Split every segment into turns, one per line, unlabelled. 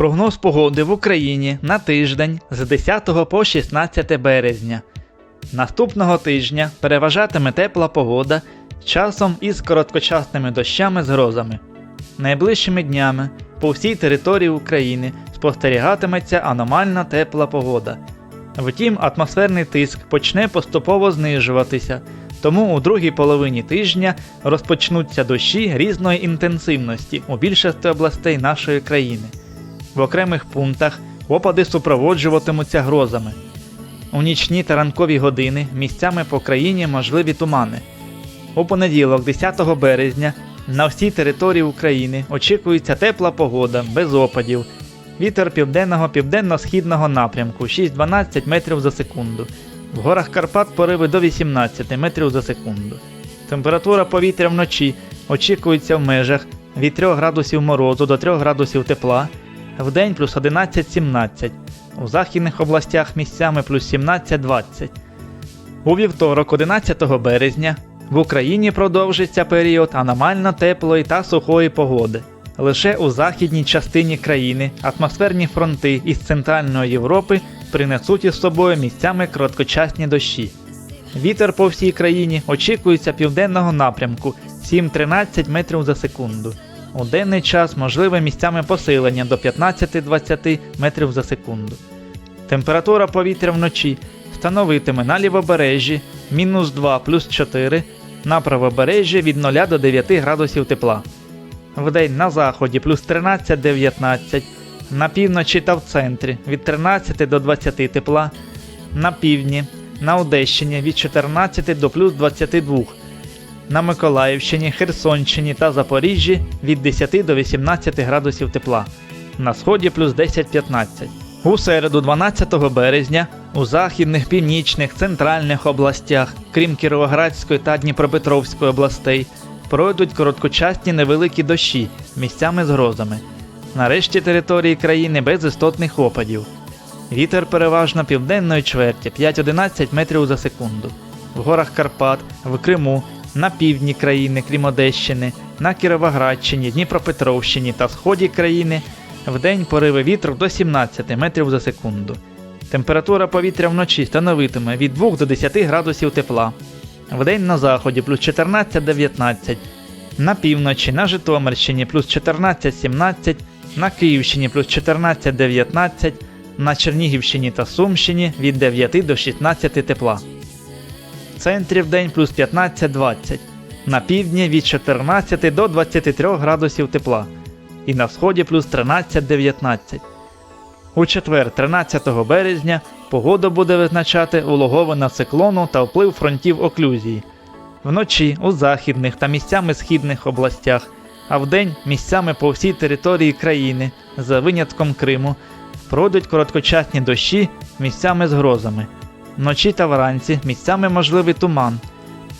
Прогноз погоди в Україні на тиждень з 10 по 16 березня. Наступного тижня переважатиме тепла погода часом із короткочасними дощами з грозами. Найближчими днями по всій території України спостерігатиметься аномально тепла погода. Втім, атмосферний тиск почне поступово знижуватися, тому у другій половині тижня розпочнуться дощі різної інтенсивності у більшості областей нашої країни. В окремих пунктах опади супроводжуватимуться грозами. У нічні та ранкові години місцями по країні можливі тумани. У понеділок, 10 березня, на всій території України очікується тепла погода без опадів. Вітер південного південно-східного напрямку 6-12 метрів за секунду. В горах Карпат пориви до 18 метрів за секунду. Температура повітря вночі очікується в межах від 3 градусів морозу до 3 градусів тепла, вдень плюс 11-17, у західних областях місцями плюс 17-20. У вівторок, 11 березня, в Україні продовжиться період аномально теплої та сухої погоди. Лише у західній частині країни атмосферні фронти із Центральної Європи принесуть із собою місцями короткочасні дощі. Вітер по всій країні очікується південного напрямку 7-13 метрів за секунду. У денний час можливе місцями посилення до 15-20 метрів за секунду. Температура повітря вночі становитиме на лівобережжі мінус 2 плюс 4, на правобережжі від 0 до 9 градусів тепла. Вдень на заході плюс 13-19, на півночі та в центрі від 13 до 20 тепла, на півдні, на Одещині від 14 до плюс 22, на Миколаївщині, Херсонщині та Запоріжжі від 10 до 18 градусів тепла, на сході плюс 10-15. У середу 12 березня у західних, північних, центральних областях, крім Кіровоградської та Дніпропетровської областей, пройдуть короткочасні невеликі дощі місцями з грозами. Нарешті території країни без істотних опадів. Вітер переважно південної чверті 5-11 метрів за секунду. В горах Карпат, в Криму, на півдні країни, крім Одещини, на Кіровоградщині, Дніпропетровщині та сході країни вдень пориви вітру до 17 метрів за секунду. Температура повітря вночі становитиме від 2 до 10 градусів тепла. Вдень на заході плюс 14-19, на півночі на Житомирщині плюс 14-17, на Київщині плюс 14-19, на Чернігівщині та Сумщині від 9 до 16 тепла. В центрі вдень плюс 15-20, на півдні від 14 до 23 градусів тепла і на сході плюс 13-19. У четвер, 13 березня, погода буде визначати улоговина циклону та вплив фронтів оклюзії. Вночі у західних та місцями східних областях, а вдень місцями по всій території країни, за винятком Криму, пройдуть короткочасні дощі місцями з грозами. Вночі та вранці місцями можливий туман.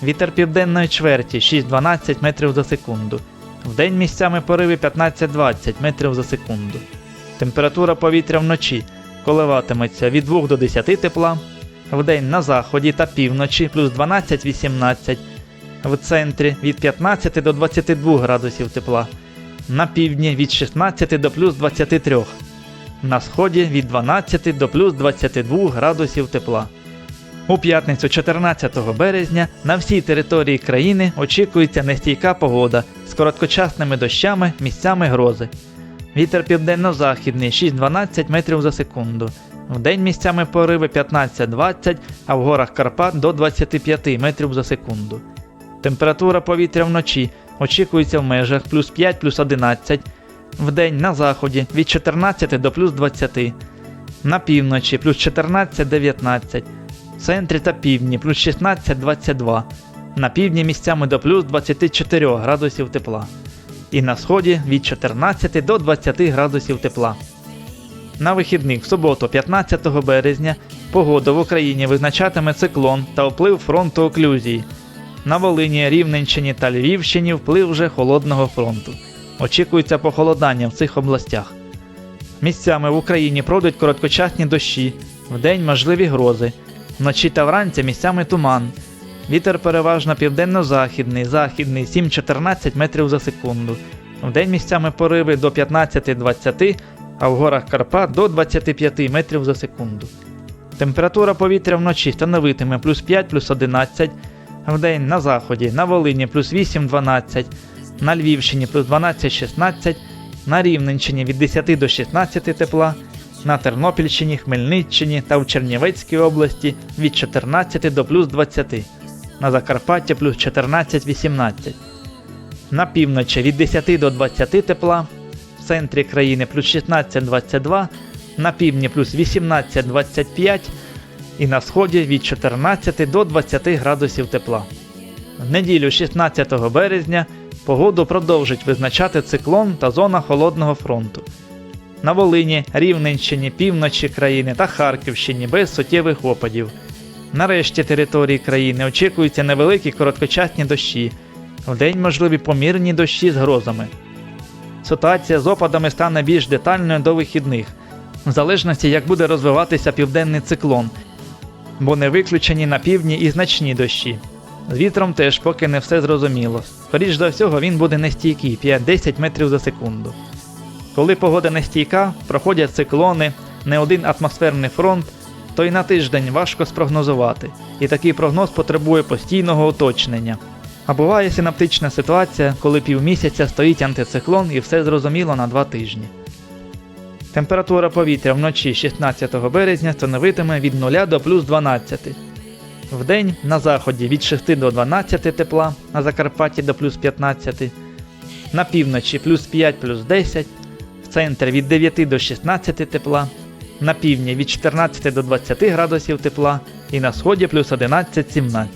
Вітер південної чверті 6-12 метрів за секунду. Вдень місцями пориви 15-20 метрів за секунду. Температура повітря вночі коливатиметься від 2 до 10 тепла, вдень на заході та півночі плюс 12-18, в центрі від 15 до 22 градусів тепла, на півдні від 16 до плюс 23, на сході від 12 до плюс 22 градусів тепла. У п'ятницю 14 березня на всій території країни очікується нестійка погода з короткочасними дощами, місцями грози. Вітер південно-західний 6-12 метрів за секунду. Вдень місцями пориви 15-20, а в горах Карпат до 25 метрів за секунду. Температура повітря вночі очікується в межах плюс 5 плюс 11, вдень на заході від 14 до плюс 20, на півночі плюс 14-19, в центрі та півдні плюс 16-22, на півдні місцями до плюс 24 градусів тепла і на сході від 14 до 20 градусів тепла. На вихідних в суботу, 15 березня, погоду в Україні визначатиме циклон та вплив фронту оклюзії. На Волині, Рівненщині та Львівщині вплив вже холодного фронту. Очікується похолодання в цих областях. Місцями в Україні пройдуть короткочасні дощі, вдень можливі грози, вночі та вранці місцями туман. Вітер переважно південно-західний, західний 7-14 метрів за секунду. Вдень місцями пориви до 15-20, а в горах Карпат до 25 метрів за секунду. Температура повітря вночі становитиме плюс 5 плюс 11, вдень на заході, на Волині плюс 8-12, на Львівщині плюс 12-16, на Рівненщині від 10 до 16 тепла, на Тернопільщині, Хмельниччині та в Чернівецькій області від 14 до плюс 20, на Закарпатті плюс 14-18. На півночі від 10 до 20 тепла, в центрі країни плюс 16-22, на півдні плюс 18-25 і на сході від 14 до 20 градусів тепла. В неділю 16 березня погоду продовжить визначати циклон та зона холодного фронту. На Волині, Рівненщині, півночі країни та Харківщині без суттєвих опадів. На решті території країни очікуються невеликі короткочасні дощі, вдень можливі помірні дощі з грозами. Ситуація з опадами стане більш детальною до вихідних, в залежності як буде розвиватися південний циклон, бо не виключені на півдні і значні дощі. З вітром теж поки не все зрозуміло. Скоріш за всього він буде нестійкий 5-10 метрів за секунду. Коли погода нестійка, проходять циклони, не один атмосферний фронт, то й на тиждень важко спрогнозувати, і такий прогноз потребує постійного уточнення. А буває синаптична ситуація, коли півмісяця стоїть антициклон і все зрозуміло на два тижні. Температура повітря вночі 16 березня становитиме від 0 до плюс 12. Вдень на заході від 6 до 12 тепла, на Закарпатті до плюс 15, на півночі плюс 5 плюс 10, в центрі від 9 до 16 тепла, на півдні від 14 до 20 градусів тепла і на сході плюс 11-17.